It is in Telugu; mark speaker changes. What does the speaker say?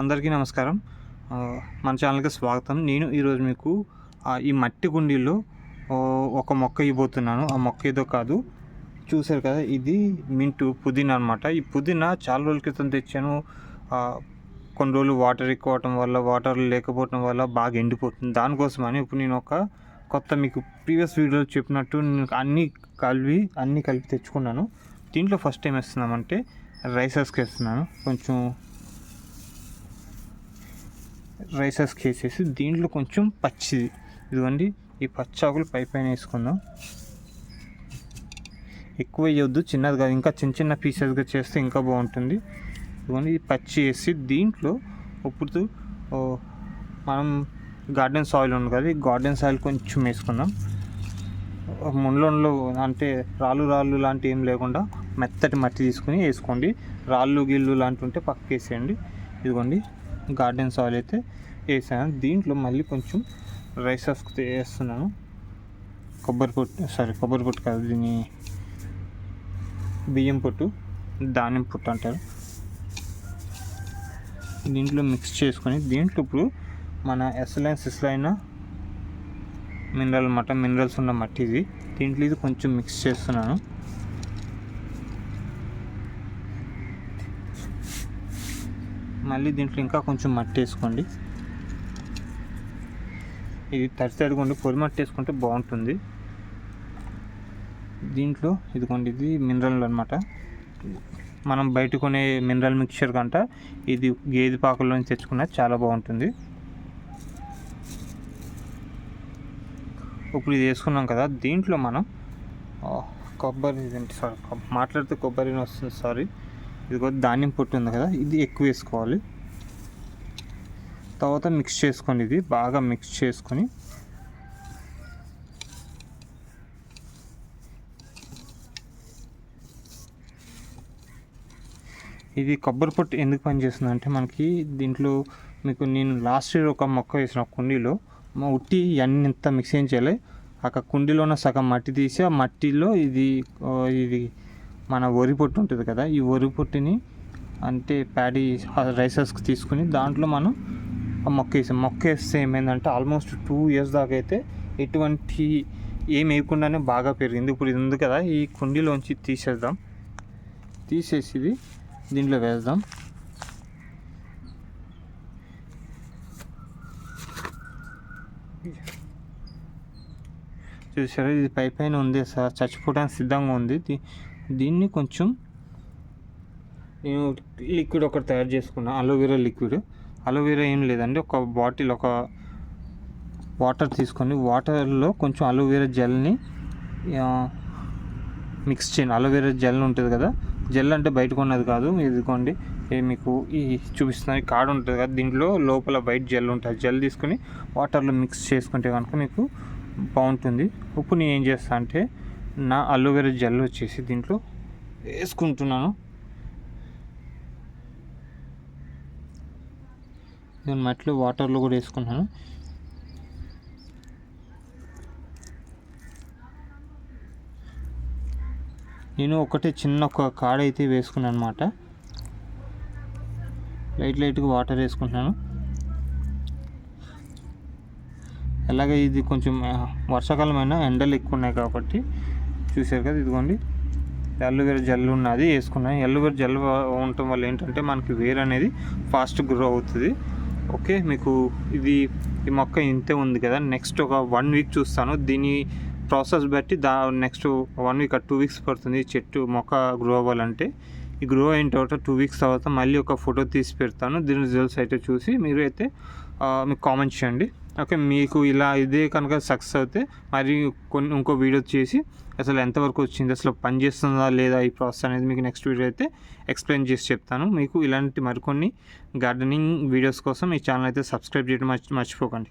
Speaker 1: అందరికీ నమస్కారం. మన ఛానల్కి స్వాగతం. నేను ఈరోజు మీకు ఈ మట్టి కుండీలో ఒక మొక్క ఇవ్వబోతున్నాను. ఆ మొక్క ఏదో కాదు. చూశారు కదా ఇది మింటు పుదీనా అనమాట ఈ పుదీనా చాలా రోజుల క్రితం తెచ్చాను. కొన్ని రోజులు వాటర్ ఎక్కువ అవటం వల్ల వాటర్ లేకపోవటం వల్ల బాగా ఎండిపోతుంది. దానికోసమని ఇప్పుడు నేను ఒక కొత్త మీకు ప్రీవియస్ వీడియోలో చెప్పినట్టు నేను అన్నీ కలిపి అన్నీ కలిపి తెచ్చుకున్నాను. దీంట్లో ఫస్ట్ టైం వేస్తున్నామంటే రైసెస్కి వేస్తున్నాను. కొంచెం రైసెస్కి వేసేసి దీంట్లో కొంచెం పచ్చిది. ఇదిగోండి ఈ పచ్చాకులు పై పైన వేసుకుందాం. ఎక్కువ వేయొద్దు చిన్నది కాదు. ఇంకా చిన్న చిన్న పీసెస్గా చేస్తే ఇంకా బాగుంటుంది. ఇదిగోండి ఈ పచ్చి వేసి దీంట్లో ఇప్పుడు మనం గార్డెన్ సాయిల్ ఉంది కదా ఈ గార్డెన్ సాయిల్ కొంచెం వేసుకుందాం. ముళ్ళలో అంటే రాళ్ళు రాళ్ళు లాంటి ఏం లేకుండా మెత్తటి మట్టి తీసుకుని వేసుకోండి. రాళ్ళు గిళ్ళు లాంటి ఉంటే పక్కకి వేసేయండి. ఇదిగోండి గార్డెన్ సాయిల్ అయితే వేసాను. దీంట్లో మళ్ళీ కొంచెం రైసెస్ వేస్తున్నాను. కొబ్బరి పొట్టు సారీ కొబ్బరి పొట్టు కాదు దీన్ని బియ్యం పొట్టు ధాన్యం పొట్టు అంటారు. దీంట్లో మిక్స్ చేసుకొని దీంట్లో ఇప్పుడు మన ఎస్ఎల్ఎన్ సిస్లైన మినరల్ మటన్ మినరల్స్ ఉన్న మట్టి ఇది. దీంట్లో ఇది కొంచెం మిక్స్ చేస్తున్నాను. మళ్ళీ దీంట్లో ఇంకా కొంచెం మట్టి వేసుకోండి. ఇది తడి తడిగా ఉండి పొడి మట్టి వేసుకుంటే బాగుంటుంది. దీంట్లో ఇదిగోండి ఇది మినరల్ అనమాట మనం బయట కొనే మినరల్ మిక్చర్ కంట ఇది గేదె పాకల్లో నుంచి తెచ్చుకున్న చాలా బాగుంటుంది. ఇప్పుడు ఇది వేసుకున్నాం కదా దీంట్లో మనం కొబ్బరి ఇదేంటి సారీ మాట్లాడితే కొబ్బరి వస్తుంది సారీ. ఇదిగో ధాన్యం పొట్టు ఉంది కదా ఇది ఎక్కువ వేసుకోవాలి. తర్వాత మిక్స్ చేసుకోండి ఇది బాగా మిక్స్ చేసుకొని. ఇది కొబ్బరి పొట్టు ఎందుకు పనిచేస్తుంది అంటే మనకి దీంట్లో మీకు నేను లాస్ట్ ఇయర్ ఒక మొక్క వేసిన కుండీలో మా ఉట్టి అన్ని ఇంత మిక్స్ ఏం చేయాలి. అక్కడ కుండీలో ఉన్న సగం మట్టి తీసి ఆ మట్టిలో ఇది ఇది మన వరి పొట్టు ఉంటుంది కదా ఈ వరి పొట్టిని అంటే ప్యాడీ రైసెస్కి తీసుకుని దాంట్లో మనం మొక్క వేసాం. మొక్క వేస్తే ఏమైందంటే ఆల్మోస్ట్ టూ ఇయర్స్ దాకా అయితే ఎటువంటి ఏం వేయకుండానే బాగా పెరిగింది. ఇప్పుడు ఇది ఉంది కదా ఈ కుండీలోంచి తీసేద్దాం. తీసేసి ఇది దీంట్లో వేద్దాం. చూసారా? ఇది పై పైన ఉంది సార్. చచ్చిపోవడానికి సిద్ధంగా ఉంది. దీన్ని కొంచెం నేను లిక్విడ్ ఒకటి తయారు చేసుకున్నా అలోవెరా లిక్విడ్. అలోవెరా ఏం లేదండి ఒక బాటిల్ ఒక వాటర్ తీసుకొని వాటర్లో కొంచెం అలోవెరా జెల్ని మిక్స్ చేయండి అలోవెరా జెల్ ఉంటుంది కదా జెల్ అంటే బయట కొన్నది కాదు ఇదిగోండి. మీకు ఈ చూపిస్తున్న కాడ ఉంటుంది కదా దీంట్లో లోపల బయట జెల్ ఉంటుంది. జెల్ తీసుకొని వాటర్లో మిక్స్ చేసుకుంటే కనుక మీకు బాగుంటుంది. ఇప్పుడు నేను ఏం చేస్తాను అంటే నా అలోవెరా జెల్ వచ్చేసి దీంట్లో వేసుకుంటున్నాను. నేను మట్టిలో వాటర్లో కూడా వేసుకున్నాను నేను ఒకటే చిన్న ఒక కాడ అయితే వేసుకున్నాను అనమాట లైట్ లైట్గా వాటర్ వేసుకుంటున్నాను. అలాగే ఇది కొంచెం వర్షాకాలమైన వర్షాకాలం అయినా ఎండలు ఎక్కువ ఉన్నాయి కాబట్టి చూసారు కదా ఇదిగోండి. ఎల్లువేర జెల్ ఉన్నది వేసుకున్నాను ఎల్లువేర జెల్ ఉండటం వల్ల ఏంటంటే మనకి వేర్ అనేది ఫాస్ట్ గ్రో అవుతుంది. ఓకే మీకు ఇది ఈ మొక్క ఇంతే ఉంది కదా. నెక్స్ట్ ఒక వన్ వీక్ చూస్తాను. దీని ప్రాసెస్ బట్టి దా next one week two weeks పడుతుంది చెట్టు మొక్క గ్రో అవ్వాలంటే. ఈ గ్రో అయిన తర్వాత టూ వీక్స్ తర్వాత మళ్ళీ ఒక ఫోటో తీసి పెడతాను. దీని రిజల్ట్స్ అయితే చూసి మీరు అయితే మీకు కామెంట్ చేయండి. ఓకే మీకు ఇలా ఇదే కనుక సక్సెస్ అయితే మరి కొన్ని ఇంకో వీడియో చేసి అసలు ఎంతవరకు వచ్చింది అసలు పని చేస్తుందా లేదా ఈ ప్రాసెస్ అనేది మీకు నెక్స్ట్ వీడియో అయితే ఎక్స్ప్లెయిన్ చేసి చెప్తాను. మీకు ఇలాంటి మరికొన్ని గార్డెనింగ్ వీడియోస్ కోసం ఈ ఛానల్ అయితే సబ్స్క్రైబ్ చేయడం మర్చి మర్చిపోకండి.